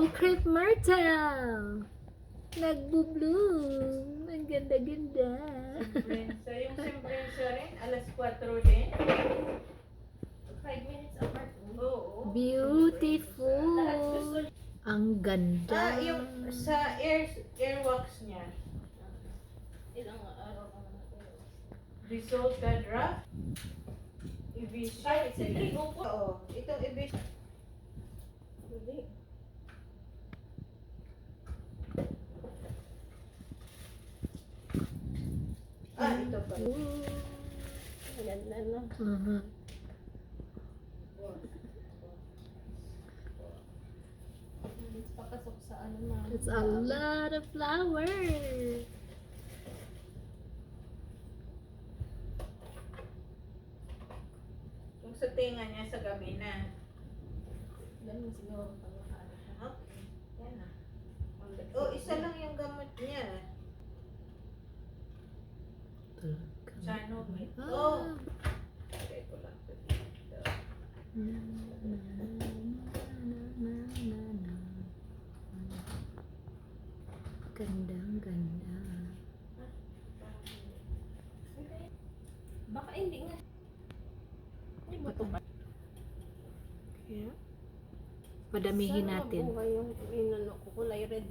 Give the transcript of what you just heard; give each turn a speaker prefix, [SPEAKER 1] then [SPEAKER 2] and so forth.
[SPEAKER 1] Small crepe myrtle. Nagbo-bloom. Ang ganda-ganda.
[SPEAKER 2] Sembrenza. Yung sembrenza rin, alas 4 din.
[SPEAKER 3] 5 minutes apart.
[SPEAKER 2] Oo.
[SPEAKER 1] Beautiful. Ang ganda.
[SPEAKER 2] Ah, yung sa air airwax niya.
[SPEAKER 3] Ilang araw ka.
[SPEAKER 2] Dissolve the draft. Evision.
[SPEAKER 3] Kahit sa trigo po.
[SPEAKER 2] Oo. Itong evision.
[SPEAKER 3] Hindi.
[SPEAKER 2] Pa.
[SPEAKER 3] Maganda na. Pakasok sa ano na.
[SPEAKER 1] It's a lot of flowers.
[SPEAKER 2] Yung sa tinga niya sa gabi na.
[SPEAKER 3] Ganun siguro pag
[SPEAKER 1] Ah.
[SPEAKER 2] Okay ko lang.
[SPEAKER 1] Gandang ganda.
[SPEAKER 3] Baka hindi nga. Hindi ba ito ba?
[SPEAKER 1] Kaya, padamihin
[SPEAKER 3] Sana
[SPEAKER 1] natin.
[SPEAKER 3] mabuhay yung inano ko kulay red.